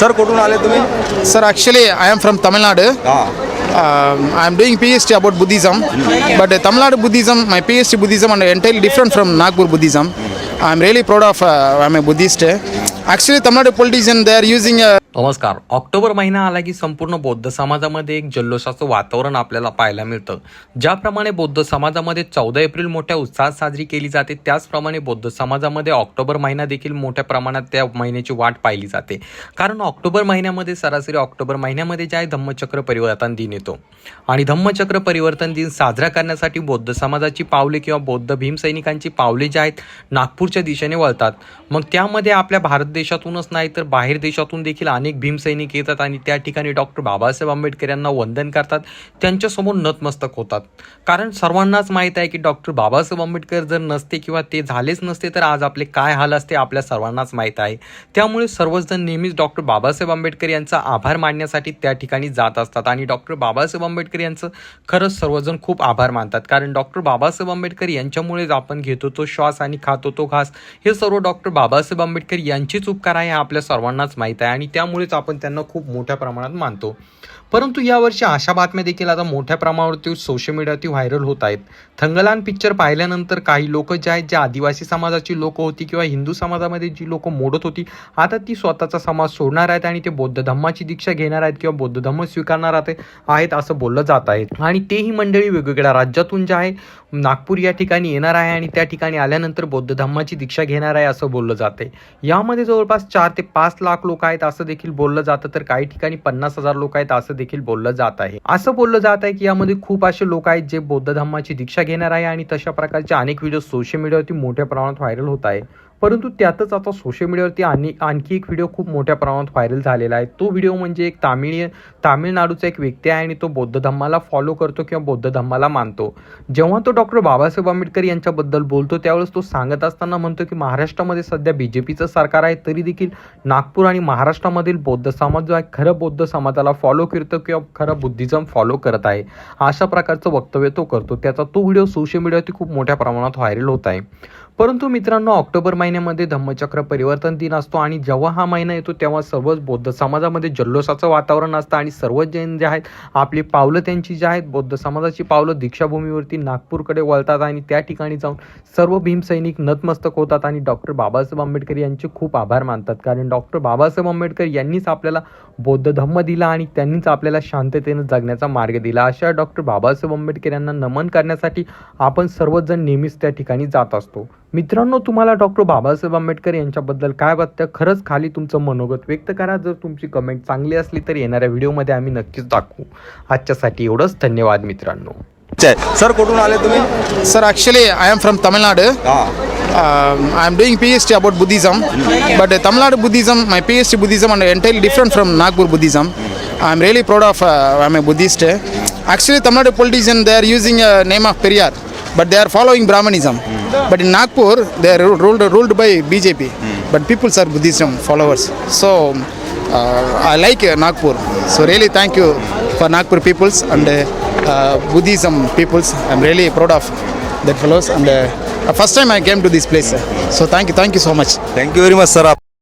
Sir कुठून आले तुम्ही Sir, actually, I am from Tamil Nadu. हा Um, I am doing PhD about Buddhism, but uh, Tamil Nadu Buddhism, my PhD Buddhism, and entirely different from Nagpur Buddhism. I am really proud of. Uh, I'm a Buddhist. Actually, actually Tamil Nadu politician they are using नमस्कार. October महिना आला की संपूर्ण बौद्ध समाजामध्ये एक जल्लोषाचं वातावरण आपल्याला पाहायला मिळतं. ज्याप्रमाणे बौद्ध समाजामध्ये चौदा एप्रिल मोठ्या उत्साहात साजरी केली जाते त्याचप्रमाणे बौद्ध समाजामध्ये ऑक्टोबर महिना देखील मोठ्या प्रमाणात त्या महिन्याची वाट पाहिली जाते. कारण ऑक्टोबर महिन्यामध्ये सरासरी ऑक्टोबर महिन्यामध्ये जे आहे धम्मचक्र परिवर्तन दिन येतो. आणि धम्मचक्र परिवर्तन दिन साजरा करण्यासाठी बौद्ध समाजाची पावले किंवा बौद्ध भीमसैनिकांची पावले जे आहेत नागपूरच्या दिशेने वळतात. मग त्यामध्ये आपल्या भारत देशातूनच नाही तर बाहेर देशातून देखील अनेक भीमसैनिक येतात आणि त्या ठिकाणी डॉक्टर बाबासाहेब आंबेडकर यांना वंदन करतात त्यांच्यासमोर नतमस्तक होतात. कारण सर्वांनाच माहीत आहे की डॉक्टर बाबासाहेब आंबेडकर जर नसते किंवा ते झालेच नसते तर आज आपले काय हाल असते आपल्या सर्वांनाच माहीत आहे. त्यामुळे सर्वजण नेहमीच डॉक्टर बाबासाहेब आंबेडकर यांचा आभार मानण्यासाठी त्या ठिकाणी जात असतात आणि डॉक्टर बाबासाहेब आंबेडकर यांचं खरंच सर्वजण खूप आभार मानतात. कारण डॉक्टर बाबासाहेब आंबेडकर यांच्यामुळेच आपण घेतो तो श्वास आणि खातो तो घास. हे सर्व डॉक्टर बाबासाहेब आंबेडकर यांचीच उपकार आहे हे आपल्या सर्वांनाच माहीत आहे आणि त्यामुळेच आपण त्यांना खूप मोठ्या प्रमाणात मानतो. परंतु यावर्षी अशा बातम्या देखील आता मोठ्या प्रमाणावरती सोशल मीडियावरती व्हायरल होत आहेत. थंगलान पिक्चर पाहिल्यानंतर काही लोक जे आहेत जे आदिवासी समाजाची लोक होती किंवा हिंदू समाजामध्ये जी लोक मोडत होती आता ती स्वतःचा समाज सोडणार आहेत आणि ते बौद्ध धम्माची दीक्षा घेणार आहेत किंवा बौद्ध धम्म स्वीकारणार आहेत असं बोललं जात आहे. आणि तेही मंडळी वेगवेगळ्या राज्यातून जे आहे नागपूर या ठिकाणी येणार आहे आणि त्या ठिकाणी आल्यानंतर बौद्ध धम्माची दीक्षा घेणार आहे असं बोललं जाते यामध्ये जो जवळपास चार ते पाच लाख लोक आहेत असं देखील बोललं जातं. तर काही ठिकाणी पन्नास हजार लोक आहेत असं देखील बोललं जात आहे. असं बोललं जात आहे की यामध्ये खूप असे लोक आहेत जे बौद्ध धर्माची दीक्षा घेणार आहे आणि तशा प्रकारचे अनेक व्हिडिओ सोशल मीडियावरती मोठ्या प्रमाणात व्हायरल होत आहे. परंतु त्यातच आता सोशल मीडियावरती आणि आणखी एक व्हिडिओ खूप मोठ्या प्रमाणात व्हायरल झालेला आहे. तो व्हिडिओ म्हणजे एक तामिळ तामिळनाडूचा एक व्यक्ती आहे आणि तो बौद्ध धम्माला फॉलो करतो किंवा बौद्ध धम्माला मानतो. जेव्हा तो डॉक्टर बाबासाहेब आंबेडकर यांच्याबद्दल बोलतो त्यावेळेस तो सांगत असताना म्हणतो की महाराष्ट्रामध्ये सध्या बी जे पीचं सरकार आहे तरी देखील नागपूर आणि महाराष्ट्रामधील बौद्ध समाज जो आहे खरं बौद्ध समाजाला फॉलो करतो किंवा खरं बुद्धिझम फॉलो करत आहे. अशा प्रकारचं वक्तव्य तो करतो. त्याचा तो व्हिडिओ सोशल मीडियावरती खूप मोठ्या प्रमाणात व्हायरल होत आहे. परंतु मित्रांनो ऑक्टोबर महिन्यामध्ये धम्मचक्र परिवर्तन दिन असतो आणि जेव्हा हा महिना येतो तेव्हा सर्वच बौद्ध समाजामध्ये जल्लोषाचं वातावरण असतं आणि सर्वच जैन जे आहेत आपली पावलं त्यांची जी आहेत बौद्ध समाजाची पावलं दीक्षाभूमीवरती नागपूरकडे वळतात आणि त्या ठिकाणी जाऊन सर्व भीमसैनिक नतमस्तक होतात आणि डॉक्टर बाबासाहेब आंबेडकर यांचे खूप आभार मानतात. कारण डॉक्टर बाबासाहेब आंबेडकर यांनीच आपल्याला बौद्ध धम्म दिला आणि त्यांनीच आपल्याला शांततेनं जगण्याचा मार्ग दिला. अशा डॉक्टर बाबासाहेब आंबेडकर यांना नमन करण्यासाठी आपण सर्वजण नेहमीच त्या ठिकाणी जात असतो. मित्रांनो तुम्हाला डॉक्टर बाबासाहेब आंबेडकर यांच्याबद्दल काय वाटतं? खरंच खाली तुमचं मनोगत व्यक्त करा. जर तुमची कमेंट चांगली असली तर येणाऱ्या व्हिडिओमध्ये आम्ही नक्कीच दाखवू. आजच्यासाठी एवढंच. धन्यवाद मित्रांनो. सर कुठून आले तुम्ही? Sir actually I am from Tamil Nadu I am doing P H D about Buddhism but Tamil Nadu Buddhism my P H D Buddhism and entirely different from Nagpur Buddhism I am really proud of I am a Buddhist actually Tamil Nadu politician they are using a name of Periyar but they are following Brahmanism. Mm. But in Nagpur, they are ruled, ruled by BJP, mm. but peoples are Buddhism followers. So uh, I like uh, Nagpur. So really thank you for Nagpur peoples and uh, uh, Buddhism peoples. I'm really proud of that fellows and uh, first time I came to this place. So thank you, thank you so much. Thank you very much, sir.